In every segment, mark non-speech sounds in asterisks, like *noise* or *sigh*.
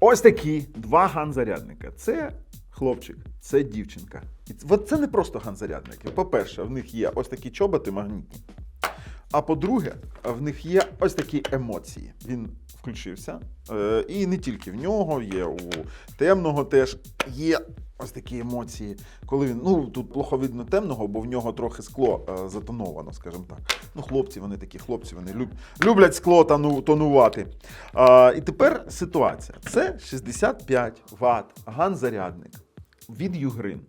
Ось такі два ган-зарядника. Це хлопчик, це дівчинка. І ц- це не просто ган-зарядники. По-перше, в них є ось такі чоботи магнітні. А по-друге, в них є ось такі емоції. Він включився. Е, і не тільки в нього, є у темного теж є ось такі емоції. Коли він, ну тут плохо видно темного, бо в нього трохи скло е, затоновано, скажімо так. Ну, хлопці, вони такі хлопці, вони люб, люблять скло тону, тонувати. А, і тепер ситуація: це 65 Вт ган-зарядник від Югрин.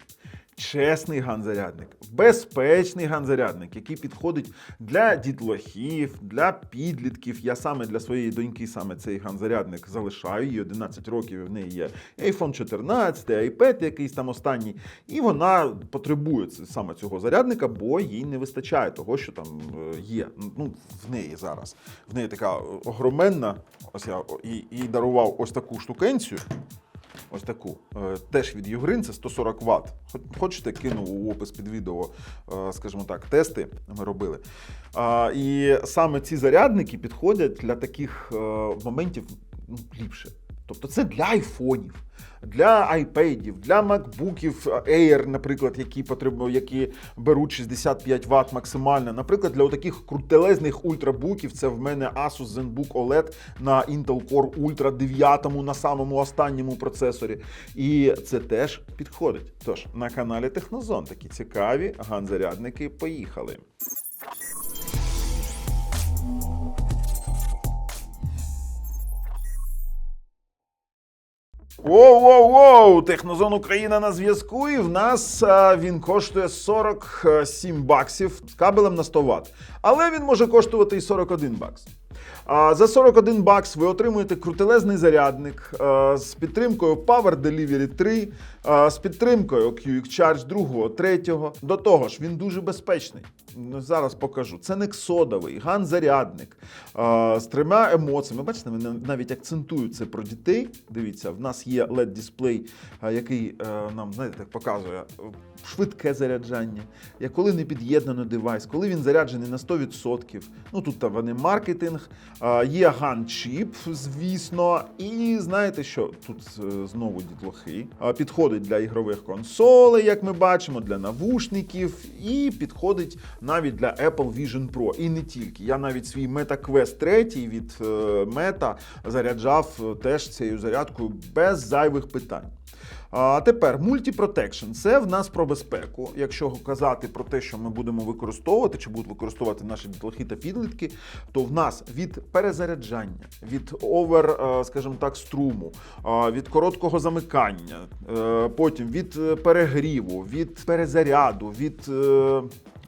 Чесний ганзарядник, безпечний ганзарядник, який підходить для дітлахів, для підлітків. Я саме для своєї доньки саме цей ганзарядник залишаю. Їй 11 років. В неї є iPhone 14, iPad якийсь там останній. І вона потребує саме цього зарядника, бо їй не вистачає того, що там е, є. Ну, в неї зараз. В неї така огроменна. Ось я їй дарував ось таку штукенцію. Ось таку. Е, Теж від Югрин, це 140 Вт. Хочете, кину у опис під відео, е, скажімо так, тести ми робили. І саме ці зарядники підходять для таких е, моментів ну, ліпше. Тобто це для айфонів, для айпедів, для макбуків Air, наприклад, які потребують, які беруть 65 Вт максимально. Наприклад, для таких крутелезних ультрабуків це в мене Asus ZenBook OLED на Intel Core Ultra 9 на самому останньому процесорі. І це теж підходить. Тож на каналі Технозон такі цікаві ганзарядники. Поїхали. Воу-воу-воу! Технозон Україна на зв'язку, і в нас а, він коштує 47 баксів з кабелем на 100 Вт. Але він може коштувати і 41 бакс. За 41 бакс ви отримуєте крутелезний зарядник з підтримкою Power Delivery 3, з підтримкою QX Charge 2, 3. До того ж, він дуже безпечний. Ну, Зараз покажу. Це нексодовий, ган-зарядник з трьома емоціями. Бачите, вони навіть акцентують це про дітей. Дивіться, в нас є LED-дисплей, який е, нам знаєте, так показує е, швидке заряджання, коли не під'єднано девайс, коли він заряджений на 100%. Ну тут там вони маркетинг, є ган-чіп, звісно. І знаєте що? Тут е, знову дітлохи. Підходить для ігрових консолей, як ми бачимо, для навушників, і підходить навіть для Apple Vision Pro. І не тільки. Я навіть свій Meta Quest 3 від е, Meta заряджав е, теж цією зарядкою без зайвих питань. А тепер мультіпротекшн. це в нас про безпеку. Якщо казати про те, що ми будемо використовувати, чи будуть використовувати наші дітлахи та підлітки, то в нас від перезаряджання, від овер, е, скажімо так, струму, від короткого замикання, е, потім від е, перегріву, від перезаряду, від.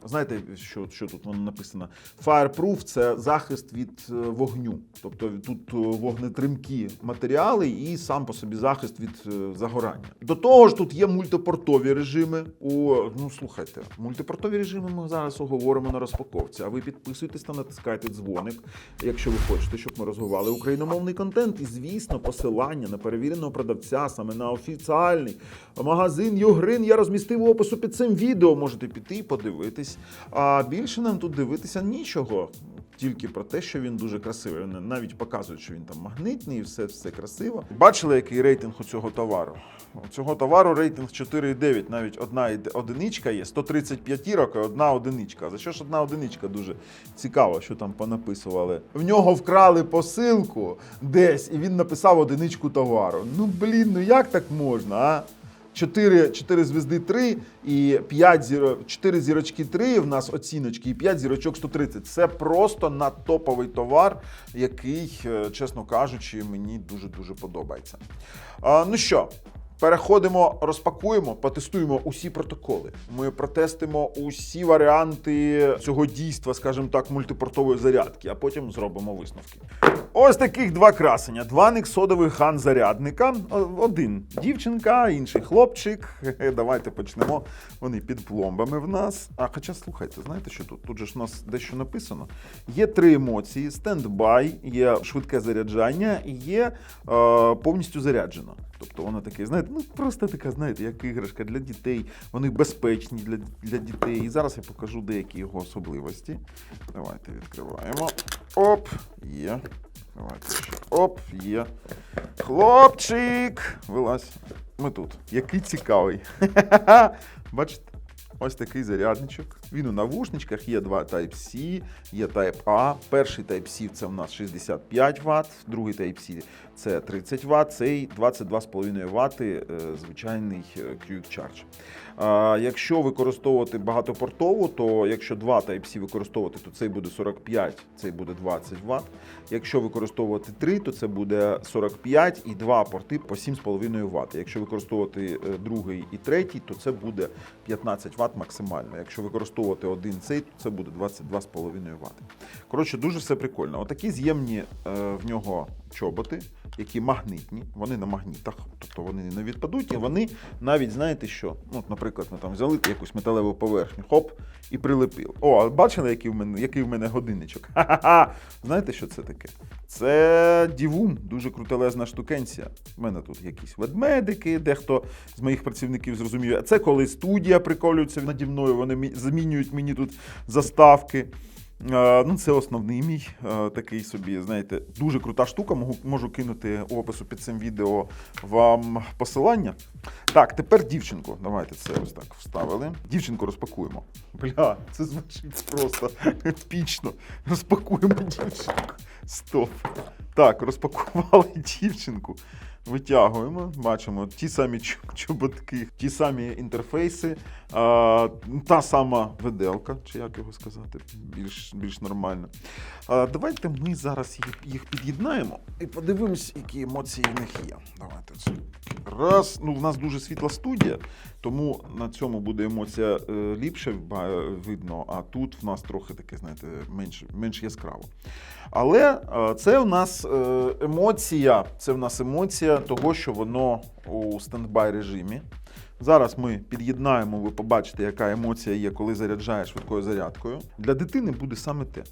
Знаєте, що, що тут воно написано? Fireproof – це захист від е, вогню. Тобто тут е, вогнетримкі матеріали і сам по собі захист від е, загорання. До того ж, тут є мультипортові режими. У ну слухайте, мультипортові режими ми зараз оговоримо на розпаковці. А ви підписуйтесь та натискайте дзвоник, якщо ви хочете, щоб ми розвивали україномовний контент. І звісно, посилання на перевіреного продавця саме на офіціальний магазин Югрин я розмістив у опису під цим відео. Можете піти і подивитись. А більше нам тут дивитися нічого. Тільки про те, що він дуже красивий. Вони навіть показують, що він там магнитний, і все, все красиво. Бачили, який рейтинг у цього товару? У цього товару рейтинг 4,9. Навіть одна одиничка є, 135 рок, і одна одиничка. За що ж одна одиничка дуже цікаво, що там понаписували. В нього вкрали посилку десь, і він написав одиничку товару. Ну блін, ну як так можна, а? 4, 4 звезди 3 і 5 зіро, 4 зірочки 3 в нас оціночки і 5 зірочок 130. Це просто надтоповий товар, який, е, чесно кажучи, мені дуже-дуже подобається. А, ну що, переходимо, розпакуємо, потестуємо усі протоколи. Ми протестимо усі варіанти цього дійства, скажімо так, мультипортової зарядки, а потім зробимо висновки. Ось таких два красення: два нексодових ган-зарядника. Один дівчинка, інший хлопчик. Давайте почнемо. Вони під пломбами в нас. А хоча слухайте, знаєте, що тут? Тут же ж у нас дещо написано. Є три емоції: стендбай, є швидке заряджання і є е, повністю заряджено. Тобто вона таке, знаєте, ну просто така, знаєте, як іграшка для дітей. Вони безпечні для, для дітей. І зараз я покажу деякі його особливості. Давайте відкриваємо. Оп, є. Давайте. Оп, є. Хлопчик! Вилазь. Ми тут. Який цікавий. *laughs* Бачите? Ось такий зарядничок. Він у навушничках, є два Type-C, є Type-A. Перший Type-C це в нас 65 Вт, другий Type-C це 30 Вт, цей 22,5 Вт е, звичайний е, Quick Charge. Якщо використовувати багатопортово, то якщо два Type-C використовувати, то цей буде 45, цей буде 20 Вт. Якщо використовувати 3, то це буде 45 і два порти по 7,5 Вт. Якщо використовувати е, другий і третій, то це буде 15 Вт максимально. Якщо використовувати один цей, то це буде 22,5 Вт. Коротше, дуже все прикольно. Отакі з'ємні е, в нього чоботи, які магнитні, вони на магнітах, тобто вони не відпадуть, і вони навіть знаєте що? Ну, от, наприклад, ми там взяли якусь металеву поверхню, хоп, і прилепили. О, а бачили, який в мене, який в мене годинничок? *laughs* Ха-ха-ха! Знаєте, що це таке? Це дівун, дуже крутелезна штукенція. У мене тут якісь ведмедики, дехто з моїх працівників зрозуміє. А це коли студія приколюється наді мною, вони мі- замінюють мені тут заставки. Е, Ну, це основний мій е, такий собі, знаєте, дуже крута штука. Можу, можу кинути опису під цим відео вам посилання. Так, тепер дівчинку. Давайте це ось так вставили. Дівчинку розпакуємо. Бля, це звучить просто епічно. Розпакуємо дівчинку. Стоп. Так, розпакували дівчинку. Витягуємо, бачимо ті самі чоботки, ті самі інтерфейси, а, та сама виделка, чи як його сказати, більш, більш нормально. А, давайте ми зараз їх, їх під'єднаємо і подивимось, які емоції в них є. Давайте це. Раз. Ну, в нас дуже світла студія, тому на цьому буде емоція е, ліпше видно, а тут в нас трохи таке, знаєте, менш, менш яскраво. Але е, це в нас е, емоція, це в нас емоція того, що воно у стендбай режимі. Зараз ми під'єднаємо, ви побачите, яка емоція є, коли заряджаєш швидкою зарядкою. Для дитини буде саме те.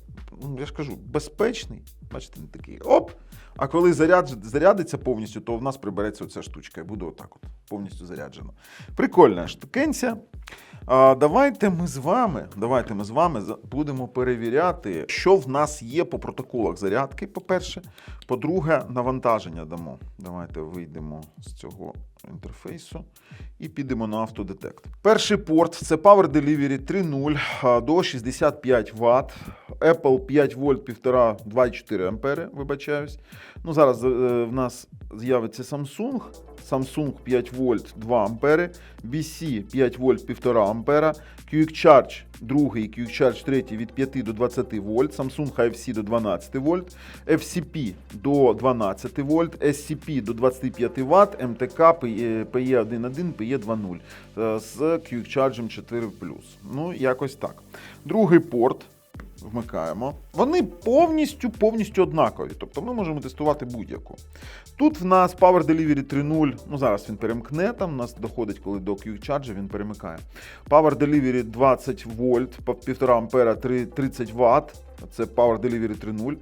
Ну, я ж кажу, безпечний, бачите, не такий оп. А коли заряд, зарядиться повністю, то в нас прибереться оця штучка і буде отак от, повністю заряджено. Прикольна штукенця. А, давайте ми з вами, давайте ми з вами будемо перевіряти, що в нас є по протоколах зарядки, по-перше. По-друге, навантаження дамо. Давайте вийдемо з цього інтерфейсу і підемо на автодетект. Перший порт це Power Delivery 3.0 а, до 65 Вт. Apple 5 вольт 1,5 2,4 ампери, вибачаюсь. Ну, зараз е, в нас з'явиться Samsung. Samsung 5 вольт 2 ампери, BC 5 вольт 1,5 ампера, Quick Charge другий, Quick Charge третій від 5 до 20 вольт, Samsung HFC до 12 вольт, FCP до 12 вольт, SCP до 25 Вт, МТК PE1.1, PE2.0 е, з Quick Charge 4 Ну, якось так. Другий порт. Вмикаємо. Вони повністю повністю однакові. Тобто ми можемо тестувати будь-яку. Тут в нас Power Delivery 3.0. Ну зараз він перемкне. Там у нас доходить, коли до Q Charge він перемикає. Power Delivery 20 вольт, 1,5 ампера 30 Вт. Це Power Delivery 3.0.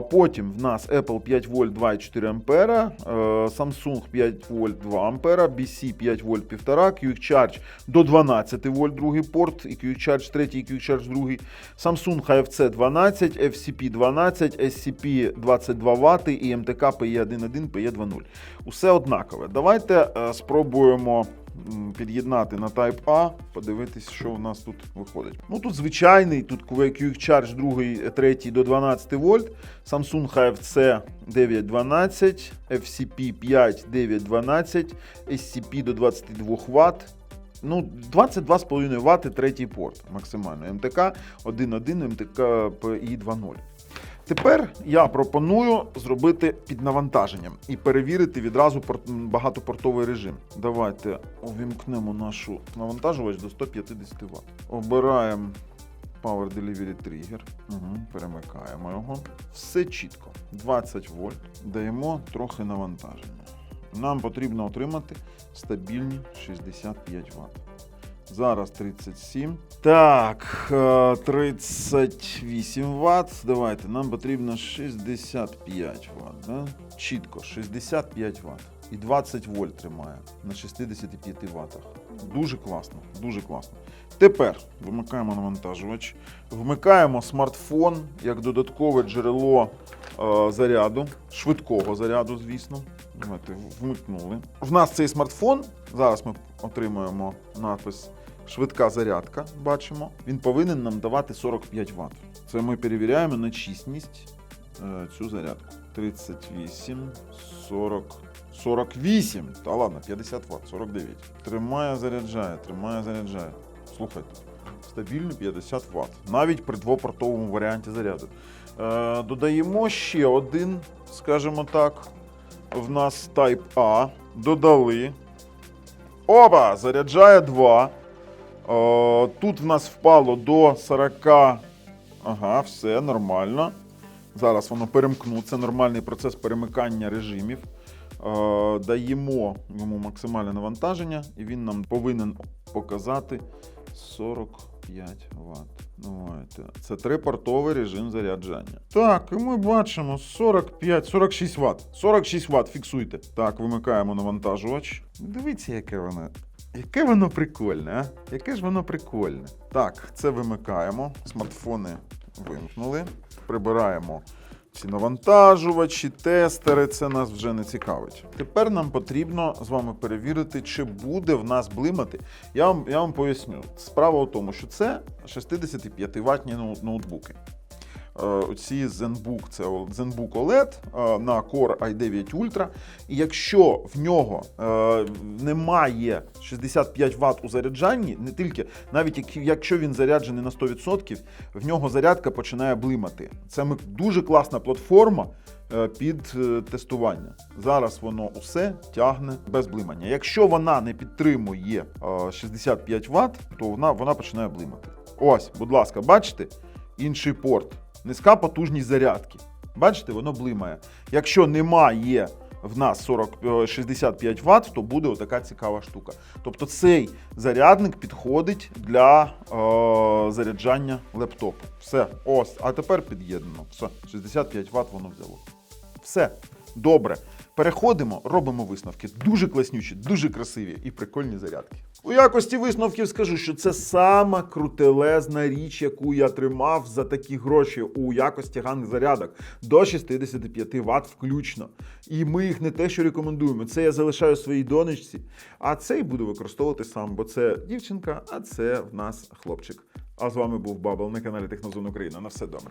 Потім в нас Apple 5 вольт 2,4 ампера, е, Samsung 5 вольт 2 ампера, BC 5 вольт 1,5, Quick Charge до 12 вольт другий порт, і Quick Charge третій, і Quick Charge другий, Samsung HFC 12, FCP 12, SCP 22 Вт і МТК PE1.1, PE2.0. Усе однакове. Давайте е, спробуємо під'єднати на Type A, подивитись, що у нас тут виходить. Ну тут звичайний, тут Quick Charge другий, е, третій до 12 вольт, Samsung HFC 912, FCP 5 912, SCP до 22 Вт. Ну, 22,5 Вт третій порт максимально. МТК 1.1, МТК PI 2.0. Тепер я пропоную зробити під навантаженням і перевірити відразу багатопортовий режим. Давайте увімкнемо нашу навантажувач до 150 Вт. Обираємо Power Delivery Trigger. Угу, перемикаємо його. Все чітко. 20 вольт. Даємо трохи навантаження. Нам потрібно отримати стабільні 65 Вт. Зараз 37. Так, е, 38 Вт. Давайте, нам потрібно 65 Вт. Да? Чітко, 65 Вт. і 20 вольт тримає на 65 ваттах. Дуже класно, дуже класно. Тепер вимикаємо навантажувач, вмикаємо смартфон як додаткове джерело е, заряду, швидкого заряду, звісно. Давайте вмикнули. В нас цей смартфон. Зараз ми отримуємо напис швидка зарядка. Бачимо. Він повинен нам давати 45 Вт. Це ми перевіряємо на чисність е, цю зарядку. 38, 40, 48. Та ладно, 50 Вт, 49. Тримає, заряджає, тримає, заряджає. Слухайте, стабільно 50 Вт. Навіть при двопортовому варіанті заряду. Е, додаємо ще один, скажімо так. В нас Type A. Додали. Опа! Заряджає 2. Е, тут в нас впало до 40. Ага, все нормально. Зараз воно перемкнуть. Це нормальний процес перемикання режимів. Е, даємо йому максимальне навантаження, і він нам повинен показати 45 Вт. Це трипортовий режим заряджання. Так, і ми бачимо 45, 46 Вт. 46 Вт, фіксуйте. Так, вимикаємо навантажувач. Дивіться, яке воно. Яке воно прикольне, а? Яке ж воно прикольне. Так, це вимикаємо. Смартфони вимкнули. Прибираємо ці навантажувачі, тестери, це нас вже не цікавить. Тепер нам потрібно з вами перевірити, чи буде в нас блимати. Я вам, я вам поясню. Справа в тому, що це 65 ватні ноутбуки. Е, Оці ZenBook, це ZenBook OLED е, на Core i9 Ultra. І якщо в нього е, немає 65 Вт у заряджанні, не тільки навіть якщо він заряджений на 100%, в нього зарядка починає блимати. Це дуже класна платформа під тестування. Зараз воно усе тягне без блимання. Якщо вона не підтримує е, 65 Вт, то вона, вона починає блимати. Ось, будь ласка, бачите? Інший порт. Низька потужність зарядки. Бачите, воно блимає. Якщо немає в нас 40, е, 65 Вт, то буде отака цікава штука. Тобто цей зарядник підходить для е, заряджання лептопу. Все, ось, а тепер під'єднано. Все, 65 Вт воно взяло. Все, добре. Переходимо, робимо висновки. Дуже класнючі, дуже красиві і прикольні зарядки. У якості висновків скажу, що це сама крутелезна річ, яку я тримав за такі гроші у якості ганг-зарядок до 65 Вт включно. І ми їх не те, що рекомендуємо. Це я залишаю своїй донечці, а цей буду використовувати сам, бо це дівчинка, а це в нас хлопчик. А з вами був Бабл на каналі Технозон Україна. На все добре.